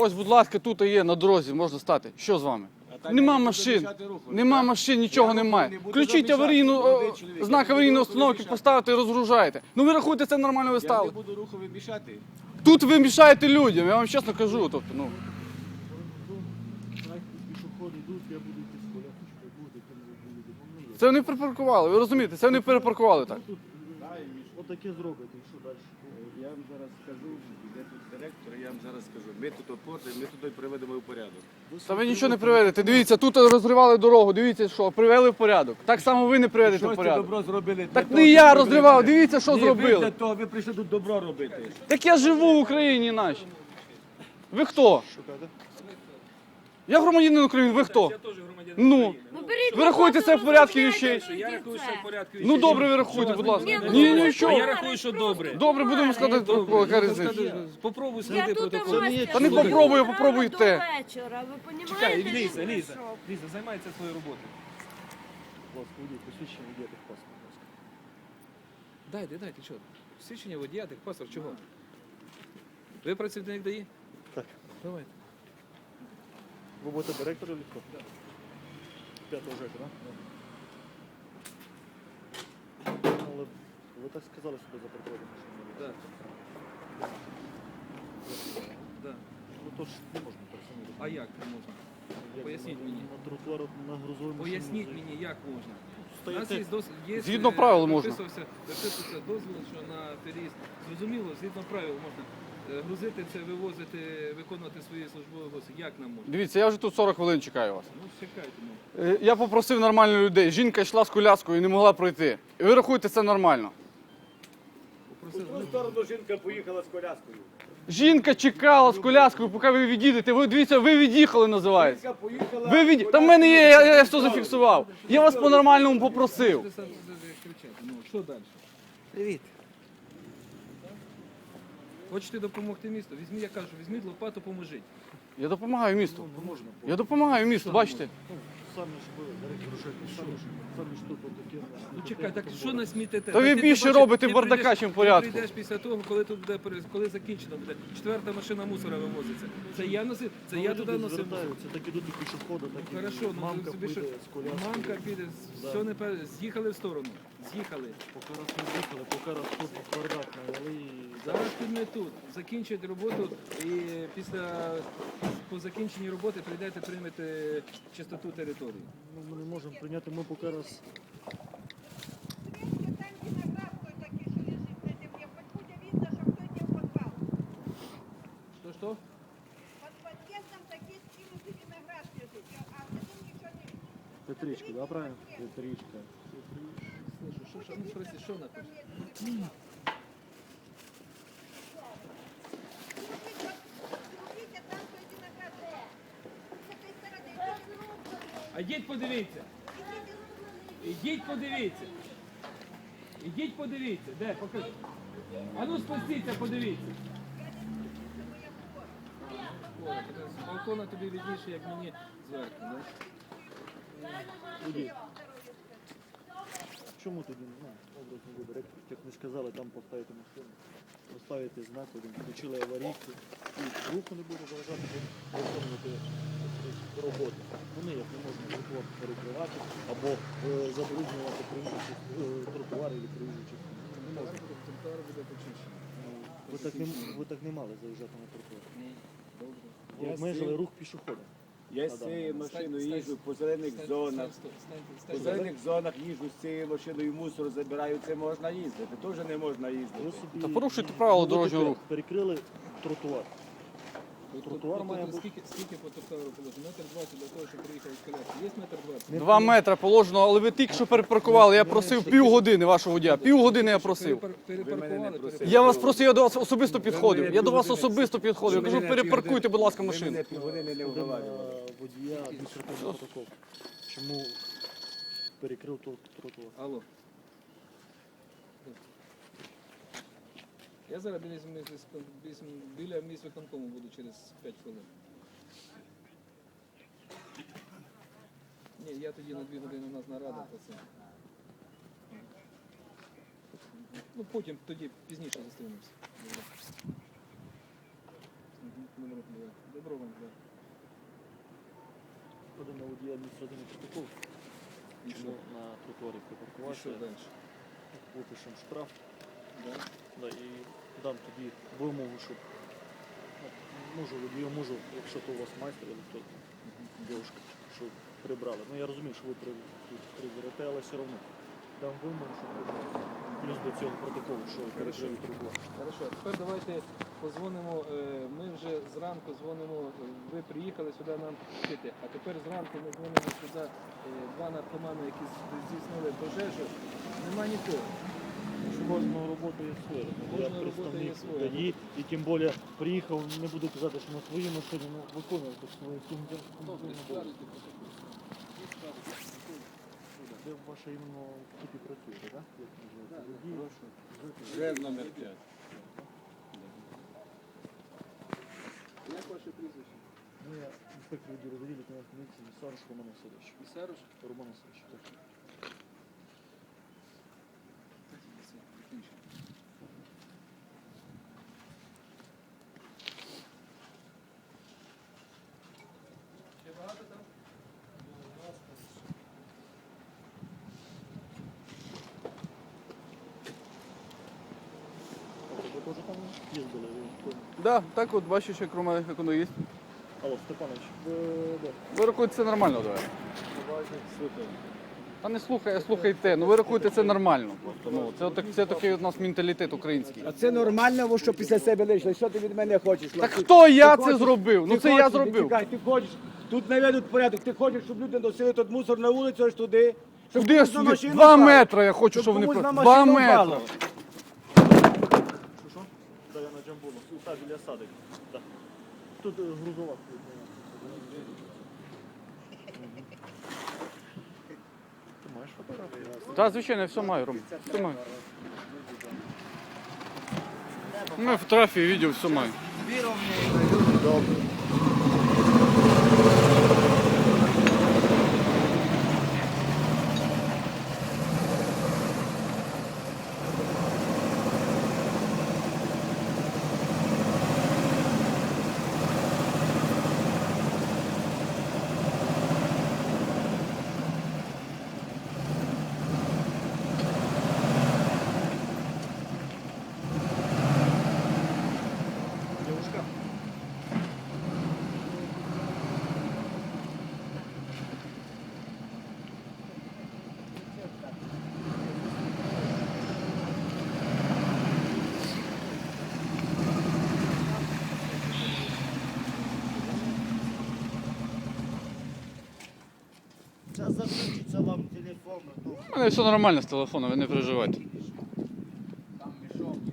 Ось, будь ласка, тут є на дорозі, можна стати. Що з вами? так Нема машин, руху, нема машин, нічого немає. не Включіть аварійну, о, знак аварійної установки, мішати. поставите і розгружаєте. Ну ви рахуєте, це нормально ви Я не буду рухові мішати. Тут ви мішаєте людям, я вам чесно кажу. Тобто, ну. Це вони припаркували, ви розумієте, це вони перепаркували так. Тут отаке зробите, і що далі? Я вам зараз скажу, де тут директор, я вам зараз скажу. Ми тут опорти, ми тут приведемо в порядок. Та ви нічого не приведете. Дивіться, тут розривали дорогу, дивіться, що привели в порядок. Так само ви не приведете в Щось це порядок. добро зробили. Так не я щоб розривав, дивіться, що Ні, Ви зробили. того, ви прийшли тут добро робити. Так я живу в Україні нашій. Ви хто? Я громадянин України, ви хто? Я теж громадянин Ну, України. Ну, ви рахуєте це в порядку вещей? Я рахую, що в порядку. Ну добре, ви рахуйте, будь ласка. Ні, ну, Ні, А нічого. я рахую, що добре. Добре, будемо складати протокол, яка різниця. Попробуй тут протокол. Та не попробую, з рана попробуйте. вечора, ви понімаєте, Чекай, Ліза, Ліза, прийшов? Ліза, займається своєю роботою. Ласка, водій, посвідчення водія техпаспорт, будь ласка. Дайте, дайте, що? Свідчення водія, паспорт, чого? Ви працівник ДАІ? Так. Давайте. Ви будете директор чи хто? П'ятого ЖЕКу, так? Але ви так сказали, що ви запаркували машину. Да. Да. Ну то ж не можна так самі робити. А як не можна? Як Поясніть на- мені. На тротуар на грузовій машині. Поясніть мені, як можна. У нас Стоїте. є дос... є Згідно е, правил можна. виписувався- Виписувався дозвіл, що на переїзд. Зрозуміло, згідно правил можна грузити це, вивозити, виконувати свої службові обов'язки. Як нам можна? Дивіться, я вже тут 40 хвилин чекаю вас. Ну, чекайте, ну. Е, Я попросив нормальних людей. Жінка йшла з коляскою і не могла пройти. І ви рахуєте це нормально. Попросили. В сторону жінка поїхала з коляскою. Жінка чекала з коляскою, поки ви відійдете. Ви дивіться, ви від'їхали, називається. Жінка поїхала. Ви від... Там в мене є, я, я все зафіксував. Я вас по-нормальному попросив. Можете сам кричати. Ну, що далі? Привіт. Хочете допомогти місту? Візьміть, я кажу, візьміть лопату, поможіть. Я допомагаю місту. Ну, можна. Я допомагаю місту, бачите? Ну, самі ж ви, директор ЖЕКу, самі ж, самі ж тут отаке. Ну чекай, так що нас смітите? Та ви ти більше бачиш, робите ти бардака, прийдеш- чим порядку. Ти прийдеш після того, коли тут буде пере- коли закінчено буде. Четверта машина мусора вивозиться. Це я носив, це Ну, я туди носив. звертаються, так ідуть і пішоходи, так і Хорошо, ну мамка собі що піде з коляскою. мамка піде, Да. все не пе- з'їхали в сторону. З'їхали. Поки раз не їхали, поки раз тут бардак навели і... Зараз тут не тут. Закінчують роботу і після по закінченні роботи прийдете приймете чистоту території. Ну, ми не можемо прийняти, ми поки раз... Там виноград той такий, що лежить на землі. Откуда видно, що хтось йде в підвал? Що що? Под подъездом такий скинутий виноград лежить, а внизу нічого не видно. Петричка, да, правильно? Петричка. Слышу, що, що, ну, спроси, що напише? Видите, А йдіть подивіться. Ідіть подивіться. Ідіть подивіться. Де? Покажи. А ну спустіться, подивіться. О, З балкона тобі відніше, як мені зверху. Да? Тоді. Чому тоді, ну, образно ви директор, як не сказали, там поставити машину, поставити знак, один, включили аварійку, і руху не буде заважати, бо виконувати роботи. Вони як не можуть тротуар перекривати або е, забруднювати проїжджу е, тротуари і частину. Не можна. Тротуар буде почищений. Ну, Ви так не, ви так не мали заїжджати на тротуар. Ні, добре. Ви Я обмежили рух пішохода. Я з цією машиною їжджу по зелених зонах. По зелених зонах їжджу з цією машиною, мусор забираю, це можна їздити. Теж не можна Ви їздити. собі Та порушуйте правила дорожнього руху. Перекрили тротуар. Тротуар має бути. Скільки, скільки по тротуару положено? Метр двадцять для того, щоб приїхати з коляски. Є метр двадцять? Два метри положено, але ви тільки що перепаркували. Я просив півгодини вашого водія. Півгодини я просив. Перепар- Перепаркували. Я вас просив, я до вас особисто підходив. Я до вас особисто підходив. Я кажу, перепаркуйте, будь ласка, машину. півгодини не вговарювали. е, водія адміністративний протокол. Чому перекрив тротуар? Алло. Я зараз біля, біля місць виконкому буду через 5 хвилин. Ні, я тоді на 2 години у нас нарада про це. Ну, Потім тоді пізніше зустрінемося. Доброго вам, да. Будемо водія адміністративний протокол. Пішов на тротуарі припаркуватися. Випишемо штраф. Да? Да, і дам тоді вимогу, щоб ну, можу, я можу, якщо то у вас майстер, хто дівчинка, щоб прибрали. Ну я розумію, що ви при, тут приберете, але все одно дам вимогу, щоб прибрали. Плюс до цього протоколу, що перекрили тротуар. Хорошо, тепер давайте позвонимо. е, Ми вже зранку дзвонимо. е, Ви приїхали сюди нам вчити, а тепер зранку ми дзвонимо сюди. е, Два наркомани, які з- здійснили пожежу. Нема нікого. Кожного робота є своя. Я робота представник своя. ДАІ, і тим більше приїхав, не буду казати, що на своїй машині, ну виконувати свої функції. Де ваша іменно типі працюєте, так? Як називається? Вже номер 5. Як ваше прізвище? Ну, я інспектор відділу водій, лейтенант поліції, Місаруш Роман Васильович. Місаруш? Роман Васильович, так. Ще багато там? Так, ви теж там їздили? ви хто? Да, так от бачиш, як Рома, як воно є. Алло, Степанович, ви де? Ви рахуєте це нормально, давай. Та не слухай, а слухайте. Ну ви рахуєте це нормально. Ну, це, отак- це такий у нас менталітет український. А це нормально, бо що після себе лишили. Що ти від мене хочеш? Так хто я Ти це хочеш- зробив? Ну ти це я хочеш, зробив. Чекай, ти хочеш, тут наведуть порядок, ти хочеш, щоб люди носили тут мусор на вулицю, аж туди. Щоб Куди я комусь на собі? машину Два впало. метри я хочу, Щоб щоб вони комусь про- Два машину метри. впало. Що що? Да, я на джамбулу. Так, біля садик. Так. Тут е, грузова. Ти маєш фотографію? Так, звичайно, я все маю, Ром. Все маю. Ну, фотографії, відео, все маю. Девушка. заключиться вам телефон. У мене все нормально з телефоном, ви не переживайте. Там мішок є.